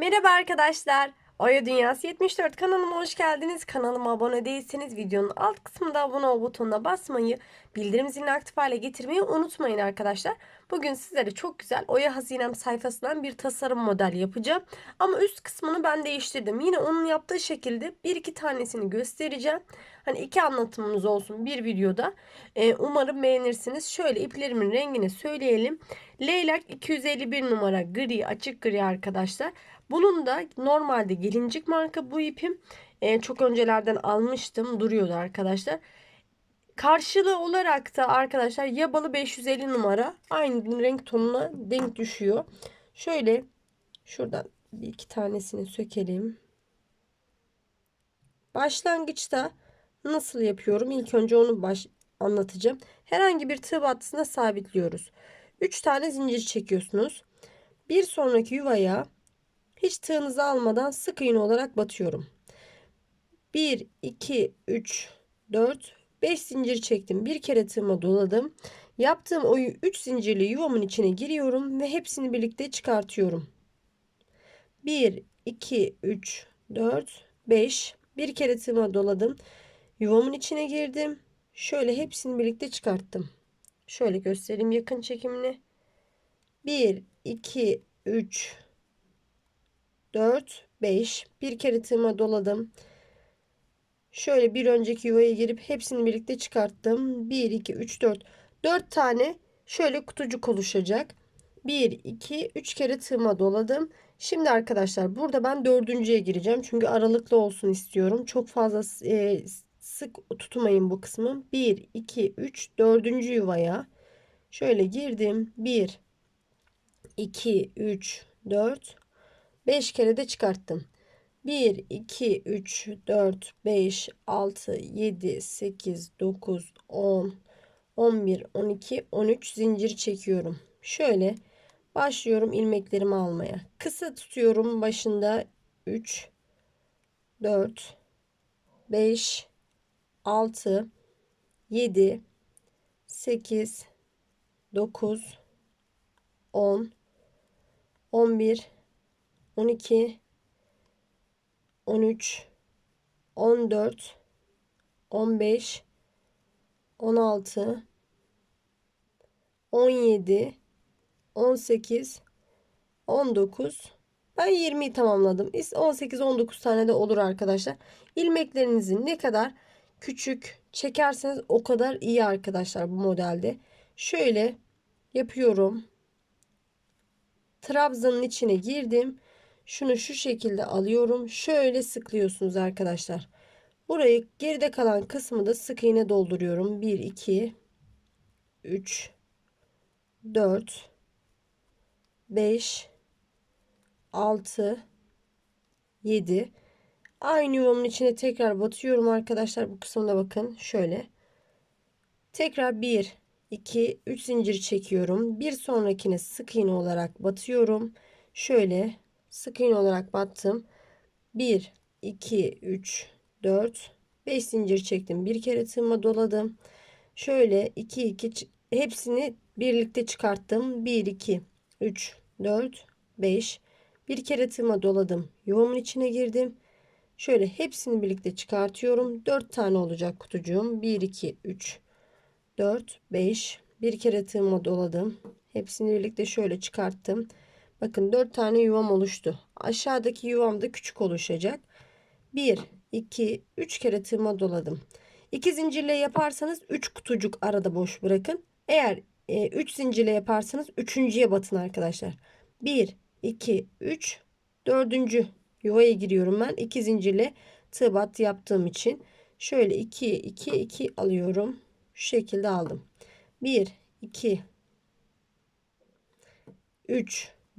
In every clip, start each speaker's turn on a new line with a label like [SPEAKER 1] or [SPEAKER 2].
[SPEAKER 1] Merhaba arkadaşlar. Oya Dünyası 74 kanalıma hoş geldiniz. Kanalıma abone değilseniz videonun alt kısmında abone ol butonuna basmayı, bildirim zilini aktif hale getirmeyi unutmayın arkadaşlar. Bugün sizlere çok güzel Oya Hazinem sayfasından bir tasarım model yapacağım. Ama üst kısmını ben değiştirdim. Yine onun yaptığı şekilde bir iki tanesini göstereceğim. Hani iki anlatımımız olsun bir videoda. Ee, umarım beğenirsiniz. Şöyle iplerimin rengini söyleyelim. Leylak 251 numara gri açık gri arkadaşlar. Bunun da normalde gelincik marka bu ipim. E, çok öncelerden almıştım. Duruyordu arkadaşlar. Karşılığı olarak da arkadaşlar yabalı 550 numara aynı renk tonuna denk düşüyor. Şöyle şuradan bir iki tanesini sökelim. Başlangıçta nasıl yapıyorum? İlk önce onu baş anlatacağım. Herhangi bir tığ battısına sabitliyoruz. 3 tane zincir çekiyorsunuz. Bir sonraki yuvaya hiç tığınızı almadan sık iğne olarak batıyorum. 1 2 3 4 5 zincir çektim. Bir kere tığıma doladım. Yaptığım oyu 3 zincirli yuvamın içine giriyorum ve hepsini birlikte çıkartıyorum. 1 2 3 4 5 bir kere tığıma doladım. Yuvamın içine girdim. Şöyle hepsini birlikte çıkarttım. Şöyle göstereyim yakın çekimini. 1 2 3 4, 5. Bir kere tığıma doladım. Şöyle bir önceki yuvaya girip hepsini birlikte çıkarttım. 1, 2, 3, 4. 4 tane şöyle kutucuk oluşacak. 1, 2, 3 kere tığıma doladım. Şimdi arkadaşlar burada ben dördüncüye gireceğim. Çünkü aralıklı olsun istiyorum. Çok fazla e, sık tutmayın bu kısmı. 1, 2, 3, dördüncü yuvaya. Şöyle girdim. 1, 2, 3, 4, 5 kere de çıkarttım. 1, 2, 3, 4, 5, 6, 7, 8, 9, 10, 11, 12, 13 zincir çekiyorum. Şöyle başlıyorum ilmeklerimi almaya. Kısa tutuyorum başında 3, 4, 5, 6, 7, 8, 9, 10, 11, 12 13 14 15 16 17 18 19 ben 20'yi tamamladım. 18-19 tane de olur arkadaşlar. İlmeklerinizi ne kadar küçük çekerseniz o kadar iyi arkadaşlar bu modelde. Şöyle yapıyorum. Trabzanın içine girdim. Şunu şu şekilde alıyorum. Şöyle sıklıyorsunuz arkadaşlar. Burayı geride kalan kısmı da sık iğne dolduruyorum. 1 2 3 4 5 6 7 aynı yuvamın içine tekrar batıyorum arkadaşlar bu kısımda bakın şöyle tekrar 1 2 3 zincir çekiyorum bir sonrakine sık iğne olarak batıyorum şöyle sık iğne olarak battım. 1 2 3 4 5 zincir çektim. Bir kere tığıma doladım. Şöyle 2 2 hepsini birlikte çıkarttım. 1 2 3 4 5 bir kere tığıma doladım. Yuvamın içine girdim. Şöyle hepsini birlikte çıkartıyorum. 4 tane olacak kutucuğum. 1 2 3 4 5 bir kere tığıma doladım. Hepsini birlikte şöyle çıkarttım. Bakın 4 tane yuvam oluştu. Aşağıdaki yuvam da küçük oluşacak. 1, 2, 3 kere tığıma doladım. 2 zincirle yaparsanız 3 kutucuk arada boş bırakın. Eğer 3 e, zincirle yaparsanız 3.ye batın arkadaşlar. 1, 2, 3, 4. yuvaya giriyorum ben. 2 zincirle tığ battı yaptığım için. Şöyle 2, 2, 2 alıyorum. Şu şekilde aldım. 1, 2, 3,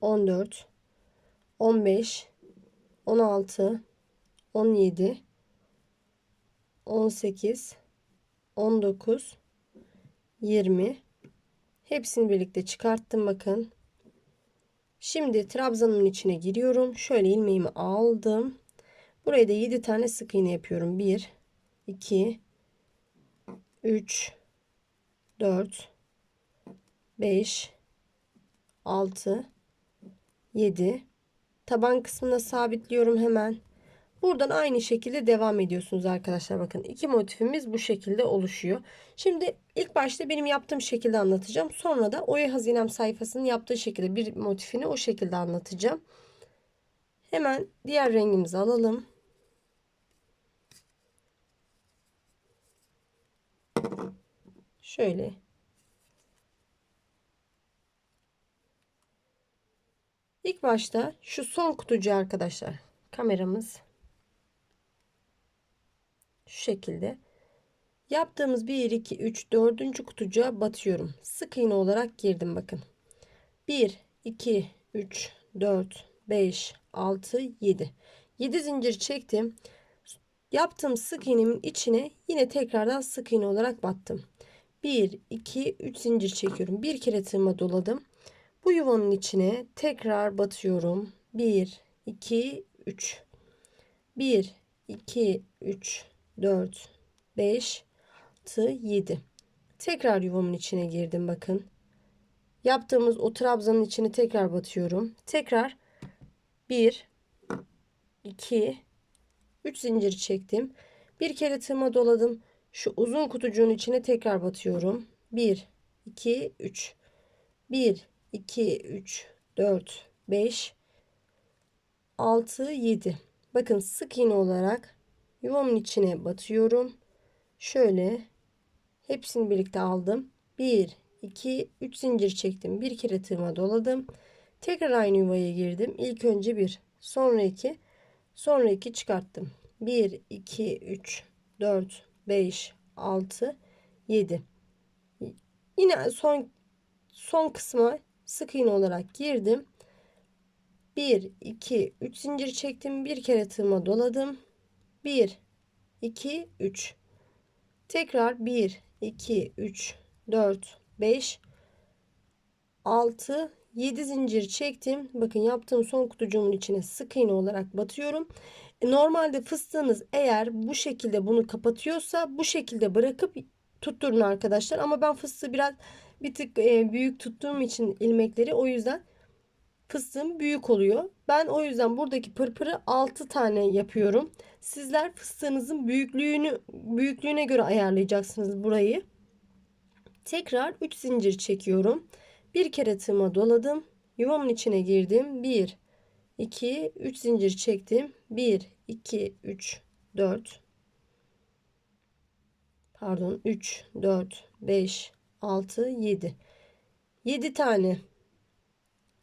[SPEAKER 1] 14, 15, 16, 17, 18, 19, 20. Hepsini birlikte çıkarttım bakın. Şimdi trabzanımın içine giriyorum. Şöyle ilmeğimi aldım. Buraya da 7 tane sık iğne yapıyorum. 1, 2, 3, 4, 5, 6, 7. Taban kısmına sabitliyorum hemen. Buradan aynı şekilde devam ediyorsunuz arkadaşlar. Bakın iki motifimiz bu şekilde oluşuyor. Şimdi ilk başta benim yaptığım şekilde anlatacağım. Sonra da Oya Hazinem sayfasının yaptığı şekilde bir motifini o şekilde anlatacağım. Hemen diğer rengimizi alalım. Şöyle ilk başta şu son kutucu arkadaşlar kameramız şu şekilde yaptığımız 1 2 3 4. kutucuğa batıyorum sık iğne olarak girdim bakın 1 2 3 4 5 6 7 7 zincir çektim yaptığım sık iğnemin içine yine tekrardan sık iğne olarak battım 1 2 3 zincir çekiyorum bir kere tığıma doladım bu yuvanın içine tekrar batıyorum. 1, 2, 3. 1, 2, 3, 4, 5, 6, 7. Tekrar yuvamın içine girdim bakın. Yaptığımız o trabzanın içine tekrar batıyorum. Tekrar 1, 2, 3 zincir çektim. Bir kere tığıma doladım. Şu uzun kutucuğun içine tekrar batıyorum. 1, 2, 3. 1, 2, 3, 4, 5, 6, 7. Bakın sık iğne olarak yuvamın içine batıyorum. Şöyle hepsini birlikte aldım. 1, 2, 3 zincir çektim. Bir kere tığıma doladım. Tekrar aynı yuvaya girdim. İlk önce 1, sonra 2, sonra 2 çıkarttım. 1, 2, 3, 4, 5, 6, 7. Yine son son kısma sık iğne olarak girdim. 1 2 3 zincir çektim. Bir kere tığıma doladım. 1 2 3 Tekrar 1 2 3 4 5 6 7 zincir çektim. Bakın yaptığım son kutucuğumun içine sık iğne olarak batıyorum. E, normalde fıstığınız eğer bu şekilde bunu kapatıyorsa bu şekilde bırakıp tutturun arkadaşlar. Ama ben fıstığı biraz bir tık e, büyük tuttuğum için ilmekleri o yüzden fıstığım büyük oluyor. Ben o yüzden buradaki pırpırı 6 tane yapıyorum. Sizler fıstığınızın büyüklüğünü büyüklüğüne göre ayarlayacaksınız burayı. Tekrar 3 zincir çekiyorum. Bir kere tığıma doladım. Yuvamın içine girdim. 1 2 3 zincir çektim. 1 2 3 4 pardon 3 4 5 6, 7. 7 tane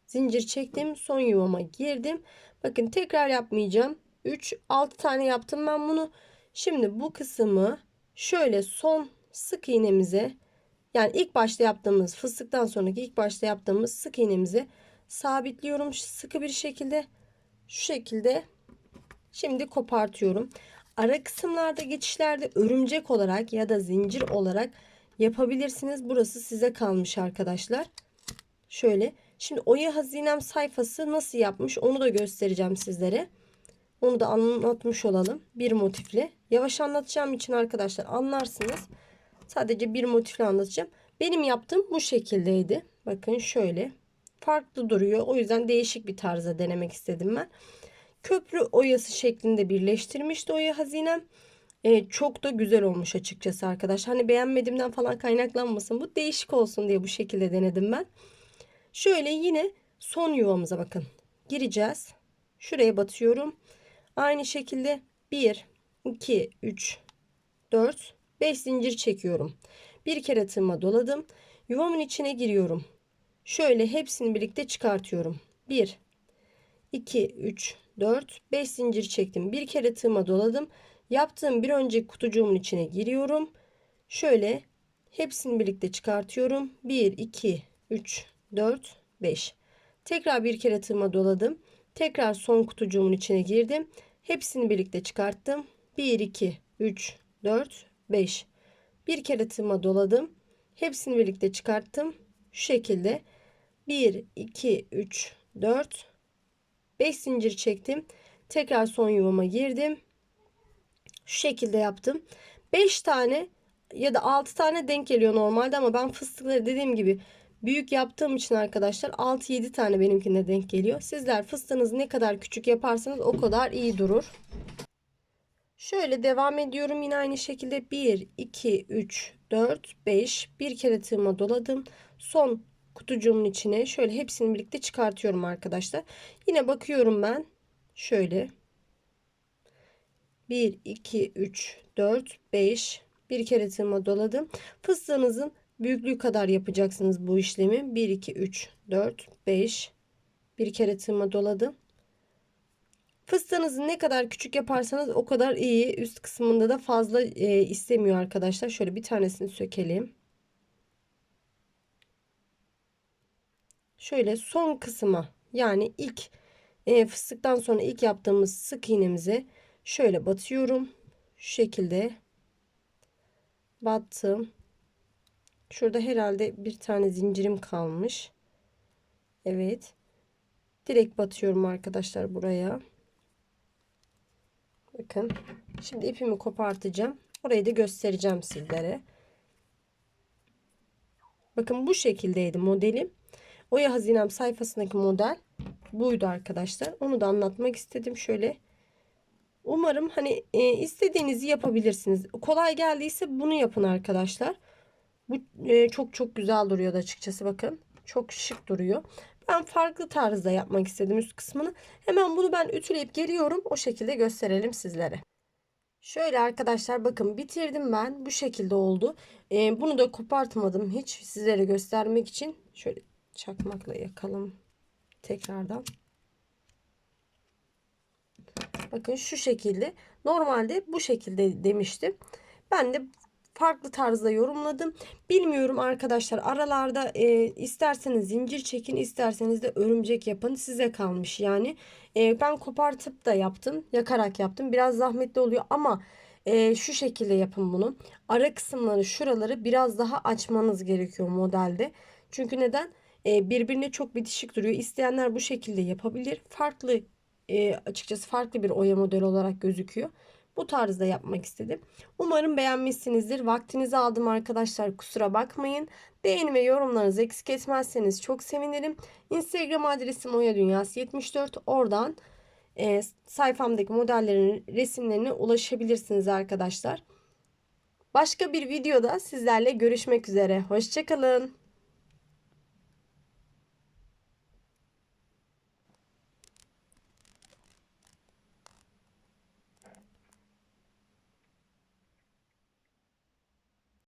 [SPEAKER 1] zincir çektim. Son yuvama girdim. Bakın tekrar yapmayacağım. 3, 6 tane yaptım ben bunu. Şimdi bu kısmı şöyle son sık iğnemize yani ilk başta yaptığımız fıstıktan sonraki ilk başta yaptığımız sık iğnemizi sabitliyorum sıkı bir şekilde şu şekilde şimdi kopartıyorum ara kısımlarda geçişlerde örümcek olarak ya da zincir olarak yapabilirsiniz. Burası size kalmış arkadaşlar. Şöyle. Şimdi Oya Hazinem sayfası nasıl yapmış onu da göstereceğim sizlere. Onu da anlatmış olalım. Bir motifle. Yavaş anlatacağım için arkadaşlar anlarsınız. Sadece bir motifle anlatacağım. Benim yaptığım bu şekildeydi. Bakın şöyle. Farklı duruyor. O yüzden değişik bir tarza denemek istedim ben. Köprü oyası şeklinde birleştirmişti oya hazinem e, çok da güzel olmuş açıkçası arkadaş. Hani beğenmediğimden falan kaynaklanmasın. Bu değişik olsun diye bu şekilde denedim ben. Şöyle yine son yuvamıza bakın. Gireceğiz. Şuraya batıyorum. Aynı şekilde 1, 2, 3, 4, 5 zincir çekiyorum. Bir kere tığıma doladım. Yuvamın içine giriyorum. Şöyle hepsini birlikte çıkartıyorum. 1, 2, 3, 4, 5 zincir çektim. Bir kere tığıma doladım. Yaptığım bir önceki kutucuğumun içine giriyorum. Şöyle hepsini birlikte çıkartıyorum. 1, 2, 3, 4, 5. Tekrar bir kere tığıma doladım. Tekrar son kutucuğumun içine girdim. Hepsini birlikte çıkarttım. 1, 2, 3, 4, 5. Bir kere tığıma doladım. Hepsini birlikte çıkarttım. Şu şekilde 1, 2, 3, 4, 5 zincir çektim. Tekrar son yuvama girdim. Şu şekilde yaptım. 5 tane ya da 6 tane denk geliyor normalde ama ben fıstıkları dediğim gibi büyük yaptığım için arkadaşlar 6-7 tane benimkine denk geliyor. Sizler fıstığınızı ne kadar küçük yaparsanız o kadar iyi durur. Şöyle devam ediyorum yine aynı şekilde 1, 2, 3, 4, 5 bir kere tığıma doladım. Son kutucuğumun içine şöyle hepsini birlikte çıkartıyorum arkadaşlar. Yine bakıyorum ben şöyle 1, 2, 3, 4, 5. Bir kere tığıma doladım. Fıstığınızın büyüklüğü kadar yapacaksınız bu işlemi. 1, 2, 3, 4, 5. Bir kere tığıma doladım. Fıstığınızı ne kadar küçük yaparsanız o kadar iyi. Üst kısmında da fazla e, istemiyor arkadaşlar. Şöyle bir tanesini sökelim. Şöyle son kısma yani ilk e, fıstıktan sonra ilk yaptığımız sık iğnemizi şöyle batıyorum şu şekilde battım şurada herhalde bir tane zincirim kalmış Evet direkt batıyorum arkadaşlar buraya bakın şimdi ipimi kopartacağım orayı da göstereceğim sizlere bakın bu şekildeydi modelim Oya Hazinem sayfasındaki model buydu arkadaşlar. Onu da anlatmak istedim. Şöyle Umarım hani e, istediğinizi yapabilirsiniz. Kolay geldiyse bunu yapın arkadaşlar. Bu e, çok çok güzel duruyor da açıkçası bakın. Çok şık duruyor. Ben farklı tarzda yapmak istedim üst kısmını. Hemen bunu ben ütüleyip geliyorum. O şekilde gösterelim sizlere. Şöyle arkadaşlar bakın bitirdim ben. Bu şekilde oldu. Ee, bunu da kopartmadım hiç sizlere göstermek için. Şöyle çakmakla yakalım tekrardan. Bakın şu şekilde. Normalde bu şekilde demiştim. Ben de farklı tarzda yorumladım. Bilmiyorum arkadaşlar aralarda e, isterseniz zincir çekin isterseniz de örümcek yapın size kalmış yani. E, ben kopartıp da yaptım yakarak yaptım biraz zahmetli oluyor ama e, şu şekilde yapın bunu. Ara kısımları şuraları biraz daha açmanız gerekiyor modelde. Çünkü neden? E, birbirine çok bitişik duruyor. İsteyenler bu şekilde yapabilir. Farklı e, açıkçası farklı bir oya modeli olarak gözüküyor. Bu tarzda yapmak istedim. Umarım beğenmişsinizdir. Vaktinizi aldım arkadaşlar. Kusura bakmayın. Beğeni ve yorumlarınızı eksik etmezseniz çok sevinirim. Instagram adresim oyadunyası74. Oradan e, sayfamdaki modellerin resimlerine ulaşabilirsiniz arkadaşlar. Başka bir videoda sizlerle görüşmek üzere. Hoşçakalın.